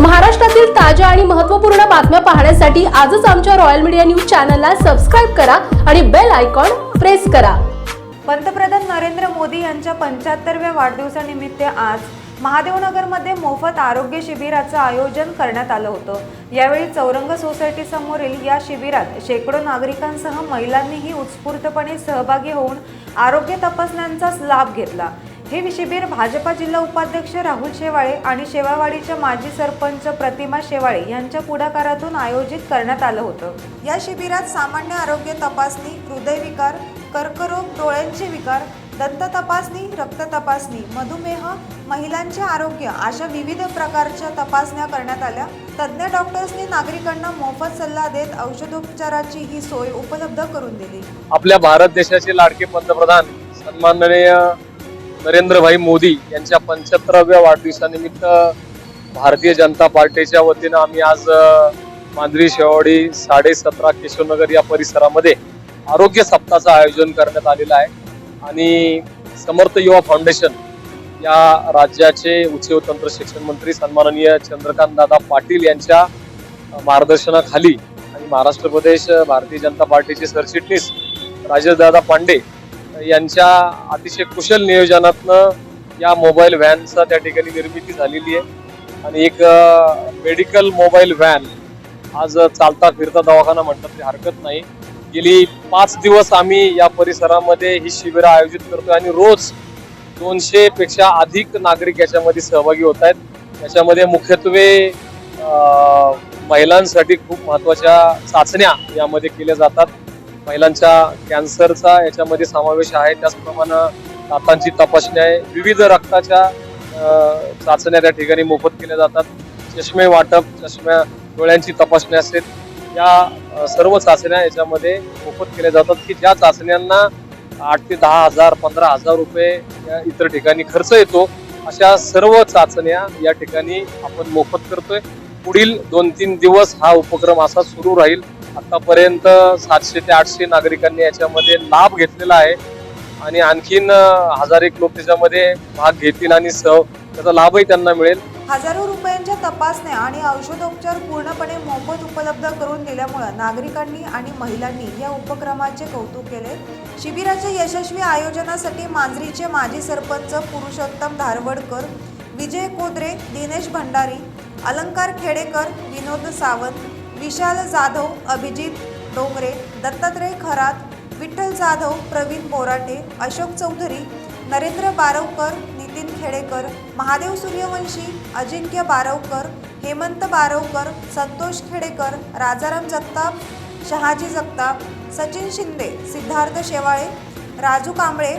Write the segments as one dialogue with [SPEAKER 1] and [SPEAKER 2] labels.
[SPEAKER 1] महाराष्ट्रातील ताज्या आणि महत्त्वपूर्ण बातम्या पाहण्यासाठी आजच आमच्या रॉयल मीडिया न्यूज चॅनलला सबस्क्राईब करा आणि बेल आयकॉन प्रेस करा.
[SPEAKER 2] पंतप्रधान नरेंद्र मोदी यांच्या पंच्याहत्तरव्या वाढदिवसानिमित्त आज महादेवनगरमध्ये मोफत आरोग्य शिबिराचं आयोजन करण्यात आलं होतं. यावेळी चौरंग सोसायटी समोरील या शिबिरात शेकडो नागरिकांसह महिलांनीही उत्स्फूर्तपणे सहभागी होऊन आरोग्य तपासण्यांचाच लाभ घेतला. हे शिबिर भाजपा जिल्हा उपाध्यक्ष राहुल शेवाळे आणि शेवावाडीच्या माजी सरपंच प्रतिमा शेवाळे यांच्या पुढाकारातून आयोजित करण्यात आलं होतं. या शिबिरात सामान्य आरोग्य तपासणी हृदयविकार कर्करोग डोळ्यांचे विकार दंत तपासणी रक्त तपासणी मधुमेह महिलांचे आरोग्य अशा विविध प्रकारच्या तपासण्या करण्यात आल्या. तज्ज्ञ डॉक्टर्सनी नागरिकांना मोफत सल्ला देत औषधोपचाराची ही सोय उपलब्ध करून दिली.
[SPEAKER 3] आपल्या भारत देशाचे लाडके पंतप्रधान सन्माननीय नरेंद्रभाई मोदी यांच्या पंच्याहत्तराव्या वाढदिवसानिमित्त भारतीय जनता पार्टीच्या वतीनं आम्ही आज मांजरी शेवाडी साडे सतरा केशवनगर या परिसरामध्ये आरोग्य सप्ताहाचं आयोजन करण्यात आलेलं आहे. आणि समर्थ युवा फाउंडेशन या राज्याचे उच्च व तंत्र शिक्षण मंत्री सन्माननीय चंद्रकांत दादा पाटील यांच्या मार्गदर्शनाखाली आणि महाराष्ट्र प्रदेश भारतीय जनता पार्टीचे सरचिटणीस राजेशदादा पांडे यांच्या अतिशय कुशल नियोजनातनं या मोबाईल व्हॅनचा त्या ठिकाणी निर्मिती झालेली आहे. आणि एक मेडिकल मोबाईल व्हॅन आज चालता फिरता दवाखाना म्हणतात ते हरकत नाही. गेली पाच दिवस आम्ही या परिसरामध्ये ही शिबिरं आयोजित करतोय आणि रोज दोनशे पेक्षा अधिक नागरिक याच्यामध्ये सहभागी होत आहेत. याच्यामध्ये मुख्यत्वे महिलांसाठी खूप महत्त्वाच्या चाचण्या यामध्ये केल्या जातात. महिलांच्या कॅन्सरचा याच्यामध्ये समावेश आहे. त्याचप्रमाणे दातांची तपासणी आहे. विविध रक्ताच्या चाचण्या त्या ठिकाणी मोफत केल्या जातात. चष्मे वाटप चष्म्या डोळ्यांची तपासणी असेल. या सर्व चाचण्या याच्यामध्ये मोफत केल्या जातात की ज्या चाचण्यांना आठ ते दहा हजार पंधरा हजार रुपये या इतर ठिकाणी खर्च येतो. अशा सर्व चाचण्या या ठिकाणी आपण मोफत करतोय. पुढील दोन तीन दिवस हा उपक्रम असा सुरू राहील. आतापर्यंत सातशे ते आठशे नागरिकांनी याच्यामध्ये लाभ घेतलेला आहे. आणि आणखीन हजार एक लोक त्याच्यामध्ये भाग घेतील आणि सह त्याचा लाभही त्यांना मिळेल.
[SPEAKER 2] हजारो रुपयांच्या तपासण्या आणि औषधोपचार पूर्णपणे मोफत उपलब्ध करून दिल्यामुळे नागरिकांनी आणि महिलांनी या उपक्रमाचे कौतुक केले. शिबिराच्या यशस्वी आयोजनासाठी मांजरीचे माजी सरपंच पुरुषोत्तम धारवडकर विजय कोदरे दिनेश भंडारी अलंकार खेडेकर विनोद सावंत विशाल जाधव अभिजित डोंगरे दत्तात्रय खरात विठ्ठल जाधव प्रवीण बोराटे अशोक चौधरी नरेंद्र बारवकर नितीन खेडेकर महादेव सूर्यवंशी अजिंक्य बारवकर हेमंत बारवकर संतोष खेडेकर राजाराम जगताप शहाजी जगताप सचिन शिंदे सिद्धार्थ शेवाळे राजू कांबळे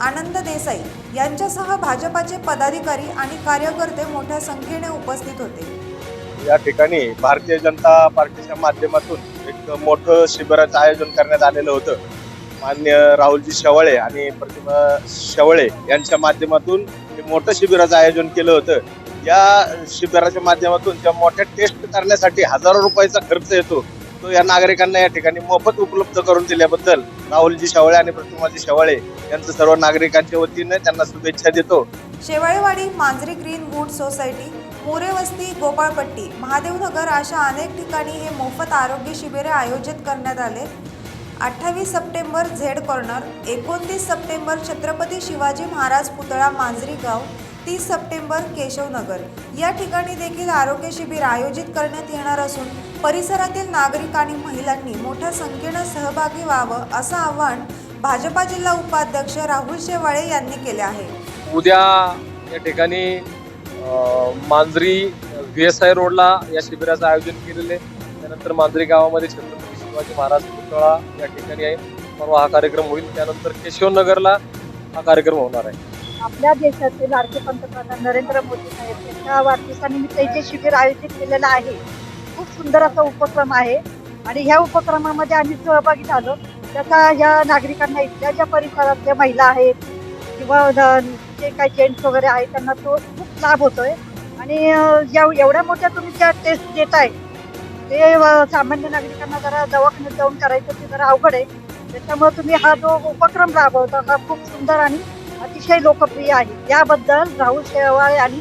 [SPEAKER 2] आनंद देसाई यांच्यासह भाजपाचे पदाधिकारी आणि कार्यकर्ते मोठ्या संख्येने उपस्थित होते.
[SPEAKER 4] या ठिकाणी भारतीय जनता पार्टीच्या माध्यमातून एक मोठं शिबिराचं आयोजन करण्यात आलेलं होतं. मान्य राहुलजी शेवाळे आणि प्रतिभा शेवाळे यांच्या माध्यमातून हे मोठं शिबिराचं आयोजन केलं होतं. या शिबिराच्या माध्यमातून ज्या मोठ्या टेस्ट करण्यासाठी हजारो रुपयाचा खर्च येतो. तो या नागरिकांना या ठिकाणी मोफत उपलब्ध करून दिल्याबद्दल राहुलजी शेवाळे आणि प्रतिमाजी शेवाळे यांचं सर्व नागरिकांच्या वतीने त्यांना शुभेच्छा देतो.
[SPEAKER 2] Shewalewadi Manjari green wood society More वस्ती गोपाळपट्टी महादेवनगर अशा अनेक ठिकाणी हे मोफत आरोग्य शिबिरे आयोजित करण्यात आले. अठ्ठावीस सप्टेंबर झेड कॉर्नर एकोणतीस सप्टेंबर छत्रपती शिवाजी महाराज पुतळा मांजरी गाव तीस सप्टेंबर केशवनगर. या ठिकाणी देखील आरोग्य शिबिर आयोजित करण्यात येणार असून परिसरातील नागरिक आणि महिलांनी मोठ्या संख्येनं सहभागी व्हावं असं आवाहन भाजपा जिल्हा उपाध्यक्ष राहुल शेवाळे यांनी केले आहे.
[SPEAKER 3] उद्या या ठिकाणी मांजरी व्ही एस आय रोडला या शिबिराचं आयोजन केलेले त्यानंतर मांजरी गावामध्ये छत्रपती शिवाजी महाराज पुतळा या ठिकाणी आहे. परवा हा कार्यक्रम होईल. त्यानंतर केशवनगरला हा कार्यक्रम होणार आहे.
[SPEAKER 5] आपल्या देशाचे लाडके पंतप्रधान नरेंद्र मोदी साहेब त्यांच्या वाढदिवसानिमित्त जे शिबिर आयोजित केलेलं आहे. खूप सुंदर असा उपक्रम आहे. आणि ह्या उपक्रमामध्ये आम्ही सहभागी झालो. त्याचा ह्या नागरिकांना इथल्या ज्या परिसरातल्या महिला आहेत किंवा जे काही जेंट्स वगैरे आहे त्यांना तो खूप लाभ होतोय. आणि ज्या एवढ्या मोठ्या तुम्ही ज्या टेस्ट देत आहे ते सामान्य नागरिकांना जरा दवाखान्यात जाऊन करायचं ते जरा अवघड आहे. त्याच्यामुळे तुम्ही हा जो उपक्रम राबवता हा खूप सुंदर आणि अतिशय लोकप्रिय आहे. याबद्दल राहुल शेवाळे आणि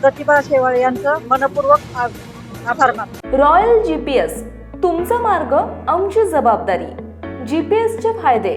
[SPEAKER 5] प्रतिभा शेवाळे यांचं मनपूर्वक आभार मानतो.
[SPEAKER 6] रॉयल जी पी एस तुमचा मार्ग आमची जबाबदारी. जी पी एसचे फायदे